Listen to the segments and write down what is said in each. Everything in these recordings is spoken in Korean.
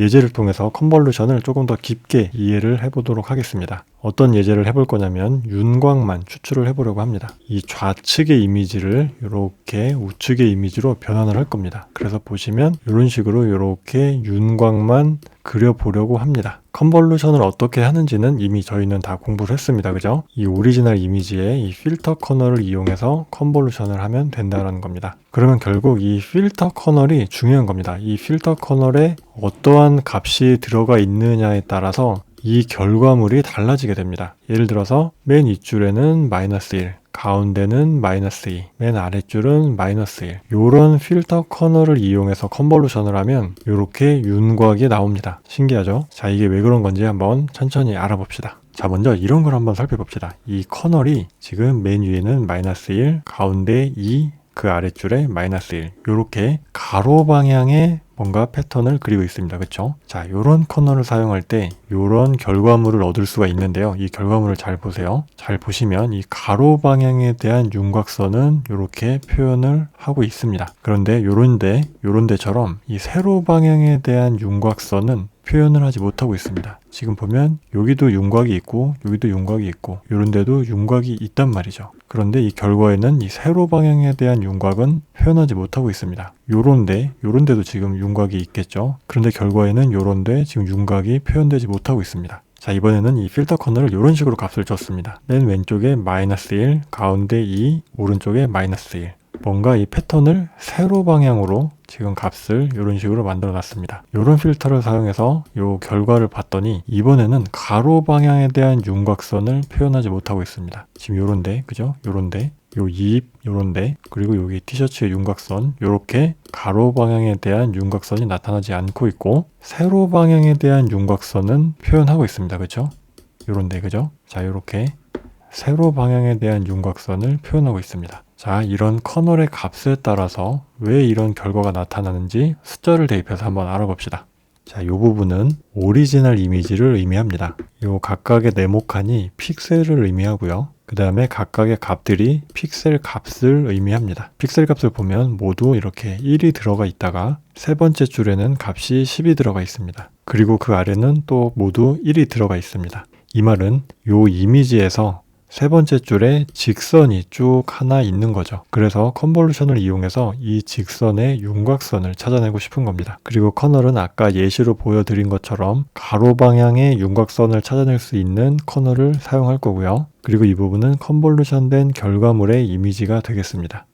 예제를 통해서 컨볼루션을 조금 더 깊게 이해를 해보도록 하겠습니다. 어떤 예제를 해볼 거냐면 윤곽만 추출을 해보려고 합니다. 이 좌측의 이미지를 이렇게 우측의 이미지로 변환을 할 겁니다. 그래서 보시면 이런 식으로 이렇게 윤곽만 그려보려고 합니다. 컨볼루션을 어떻게 하는지는 이미 저희는 다 공부를 했습니다. 그죠? 이 오리지널 이미지에 이 필터 커널을 이용해서 컨볼루션을 하면 된다는 겁니다. 그러면 결국 이 필터 커널이 중요한 겁니다. 이 필터 커널에 어떠한 값이 들어가 있느냐에 따라서 이 결과물이 달라지게 됩니다. 예를 들어서 맨 윗줄에는 마이너스 1, 가운데는 마이너스 2, 맨 아랫줄은 마이너스 1. 이런 필터 커널을 이용해서 컨볼루션을 하면 이렇게 윤곽이 나옵니다. 신기하죠? 자, 이게 왜 그런 건지 한번 천천히 알아봅시다. 자, 먼저 이런 걸 한번 살펴봅시다. 이 커널이 지금 맨 위에는 마이너스 1, 가운데 2, 그 아랫줄에 마이너스 1. 이렇게 가로 방향의 뭔가 패턴을 그리고 있습니다. 그렇죠? 자, 요런 커널을 사용할 때 요런 결과물을 얻을 수가 있는데요. 이 결과물을 잘 보세요. 잘 보시면 이 가로 방향에 대한 윤곽선은 이렇게 표현을 하고 있습니다. 그런데 요런데 요런 데처럼 이 세로 방향에 대한 윤곽선은 표현을 하지 못하고 있습니다. 지금 보면 여기도 윤곽이 있고 여기도 윤곽이 있고 이런 데도 윤곽이 있단 말이죠. 그런데 이 결과에는 이 세로 방향에 대한 윤곽은 표현하지 못하고 있습니다. 요런데 요런데도 지금 윤곽이 있겠죠. 그런데 결과에는 요런데 지금 윤곽이 표현되지 못하고 있습니다. 자 이번에는 이 필터 커널을 이런 식으로 값을 줬습니다. 맨 왼쪽에 마이너스 1, 가운데 2, 오른쪽에 마이너스 1. 뭔가 이 패턴을 세로 방향으로 지금 값을 이런 식으로 만들어 놨습니다. 이런 필터를 사용해서 이 결과를 봤더니 이번에는 가로 방향에 대한 윤곽선을 표현하지 못하고 있습니다. 지금 요런데 그죠? 요런데 요입 요런데 그리고 여기 티셔츠의 윤곽선 요렇게 가로 방향에 대한 윤곽선이 나타나지 않고 있고 세로 방향에 대한 윤곽선은 표현하고 있습니다. 그죠? 요런데 그죠? 자 요렇게 세로 방향에 대한 윤곽선을 표현하고 있습니다. 자, 이런 커널의 값에 따라서 왜 이런 결과가 나타나는지 숫자를 대입해서 한번 알아봅시다. 자, 이 부분은 오리지널 이미지를 의미합니다. 이 각각의 네모칸이 픽셀을 의미하고요. 그 다음에 각각의 값들이 픽셀 값을 의미합니다. 픽셀 값을 보면 모두 이렇게 1이 들어가 있다가 세 번째 줄에는 값이 10이 들어가 있습니다. 그리고 그 아래는 또 모두 1이 들어가 있습니다. 이 말은 이 이미지에서 세 번째 줄에 직선이 쭉 하나 있는 거죠. 그래서 컨볼루션을 이용해서 이 직선의 윤곽선을 찾아내고 싶은 겁니다. 그리고 커널은 아까 예시로 보여드린 것처럼 가로 방향의 윤곽선을 찾아낼 수 있는 커널을 사용할 거고요. 그리고 이 부분은 컨볼루션 된 결과물의 이미지가 되겠습니다.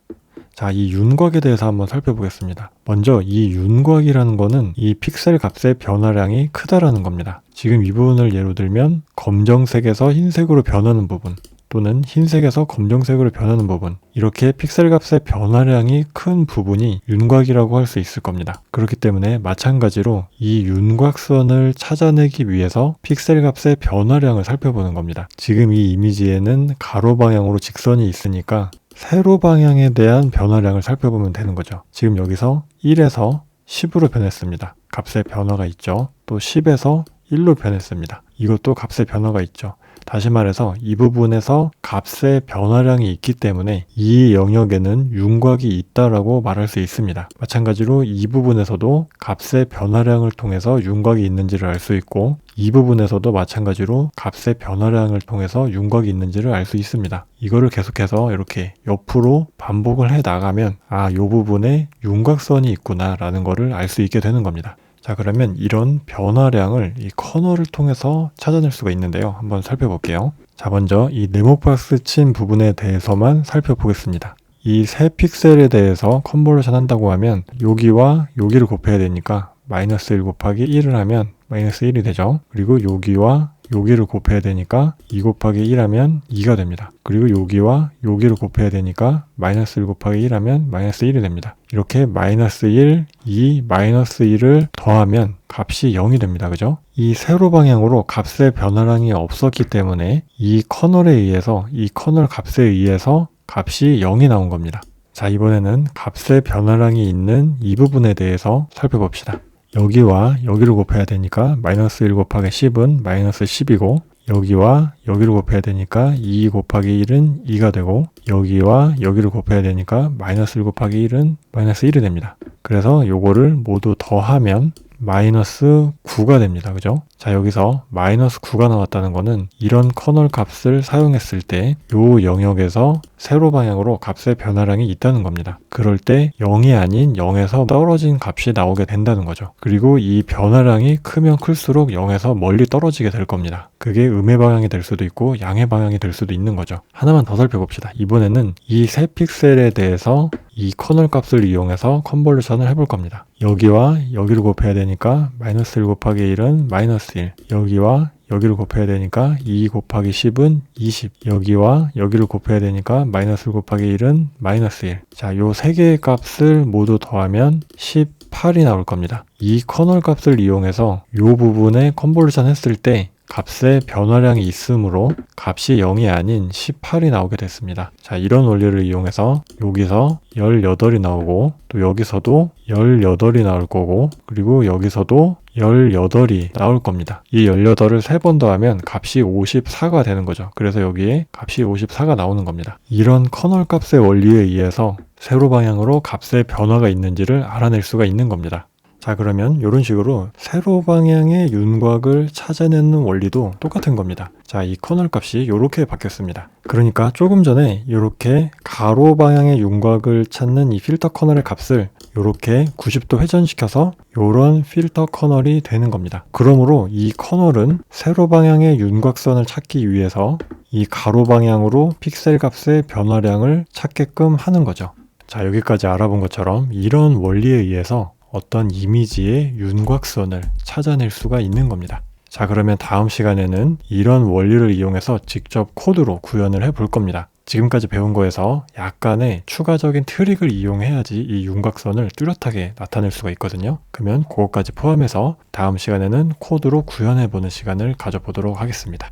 자, 이 윤곽에 대해서 한번 살펴보겠습니다. 먼저 이 윤곽이라는 거는 이 픽셀 값의 변화량이 크다라는 겁니다. 지금 이 부분을 예로 들면 검정색에서 흰색으로 변하는 부분 또는 흰색에서 검정색으로 변하는 부분 이렇게 픽셀 값의 변화량이 큰 부분이 윤곽이라고 할 수 있을 겁니다. 그렇기 때문에 마찬가지로 이 윤곽선을 찾아내기 위해서 픽셀 값의 변화량을 살펴보는 겁니다. 지금 이 이미지에는 가로 방향으로 직선이 있으니까 세로 방향에 대한 변화량을 살펴보면 되는 거죠. 지금 여기서 1에서 10으로 변했습니다. 값의 변화가 있죠. 또 10에서 1로 변했습니다. 이것도 값의 변화가 있죠. 다시 말해서 이 부분에서 값의 변화량이 있기 때문에 이 영역에는 윤곽이 있다라고 말할 수 있습니다. 마찬가지로 이 부분에서도 값의 변화량을 통해서 윤곽이 있는지를 알 수 있고 이 부분에서도 마찬가지로 값의 변화량을 통해서 윤곽이 있는지를 알 수 있습니다. 이거를 계속해서 이렇게 옆으로 반복을 해 나가면 아, 이 부분에 윤곽선이 있구나라는 거를 알 수 있게 되는 겁니다. 자 그러면 이런 변화량을 이 커널을 통해서 찾아낼 수가 있는데요. 한번 살펴볼게요. 자 먼저 이 네모박스 친 부분에 대해서만 살펴보겠습니다. 이 세 픽셀에 대해서 컨볼루션 한다고 하면 여기와 여기를 곱해야 되니까 마이너스 1 곱하기 1을 하면 마이너스 1이 되죠. 그리고 여기와 여기를 곱해야 되니까 2 곱하기 1 하면 2가 됩니다. 그리고 여기와 여기를 곱해야 되니까 마이너스 1 곱하기 1 하면 마이너스 1이 됩니다. 이렇게 마이너스 1, 2, 마이너스 1을 더하면 값이 0이 됩니다. 그죠? 이 세로 방향으로 값의 변화량이 없었기 때문에 이 커널에 의해서 이 커널 값에 의해서 값이 0이 나온 겁니다. 자, 이번에는 값의 변화량이 있는 이 부분에 대해서 살펴봅시다. 여기와 여기를 곱해야 되니까 마이너스 1 곱하기 10은 마이너스 10이고 여기와 여기를 곱해야 되니까 2 곱하기 1은 2가 되고 여기와 여기를 곱해야 되니까 마이너스 1 곱하기 1은 마이너스 1이 됩니다. 그래서 요거를 모두 더하면 마이너스 9가 됩니다. 그죠? 자, 여기서 마이너스 9가 나왔다는 거는 이런 커널 값을 사용했을 때 요 영역에서 세로 방향으로 값의 변화량이 있다는 겁니다. 그럴 때 0이 아닌 0에서 떨어진 값이 나오게 된다는 거죠. 그리고 이 변화량이 크면 클수록 0에서 멀리 떨어지게 될 겁니다. 그게 음의 방향이 될 수도 있고 양의 방향이 될 수도 있는 거죠. 하나만 더 살펴봅시다. 이번에는 이 세 픽셀에 대해서 이 커널 값을 이용해서 컨볼루션을 해볼 겁니다. 여기와 여기를 곱해야 되니까 마이너스 1 곱하기 1은 마이너스 1 여기와 여기를 곱해야 되니까 2 곱하기 10은 20 여기와 여기를 곱해야 되니까 마이너스 1 곱하기 1은 마이너스 1 자, 요 세 개의 값을 모두 더하면 18이 나올 겁니다. 이 커널 값을 이용해서 요 부분에 컨볼루션 했을 때 값의 변화량이 있으므로 값이 0이 아닌 18이 나오게 됐습니다. 자, 이런 원리를 이용해서 여기서 18이 나오고 또 여기서도 18이 나올 거고 그리고 여기서도 18이 나올 겁니다. 이 18을 3번 더하면 값이 54가 되는 거죠. 그래서 여기에 값이 54가 나오는 겁니다. 이런 커널 값의 원리에 의해서 세로 방향으로 값의 변화가 있는지를 알아낼 수가 있는 겁니다. 자 그러면 이런 식으로 세로 방향의 윤곽을 찾아내는 원리도 똑같은 겁니다. 자 이 커널 값이 이렇게 바뀌었습니다. 그러니까 조금 전에 이렇게 가로 방향의 윤곽을 찾는 이 필터 커널의 값을 이렇게 90도 회전시켜서 이런 필터 커널이 되는 겁니다. 그러므로 이 커널은 세로 방향의 윤곽선을 찾기 위해서 이 가로 방향으로 픽셀 값의 변화량을 찾게끔 하는 거죠. 자 여기까지 알아본 것처럼 이런 원리에 의해서 어떤 이미지의 윤곽선을 찾아낼 수가 있는 겁니다. 자, 그러면 다음 시간에는 이런 원리를 이용해서 직접 코드로 구현을 해 볼 겁니다. 지금까지 배운 거에서 약간의 추가적인 트릭을 이용해야지 이 윤곽선을 뚜렷하게 나타낼 수가 있거든요. 그러면 그것까지 포함해서 다음 시간에는 코드로 구현해 보는 시간을 가져보도록 하겠습니다.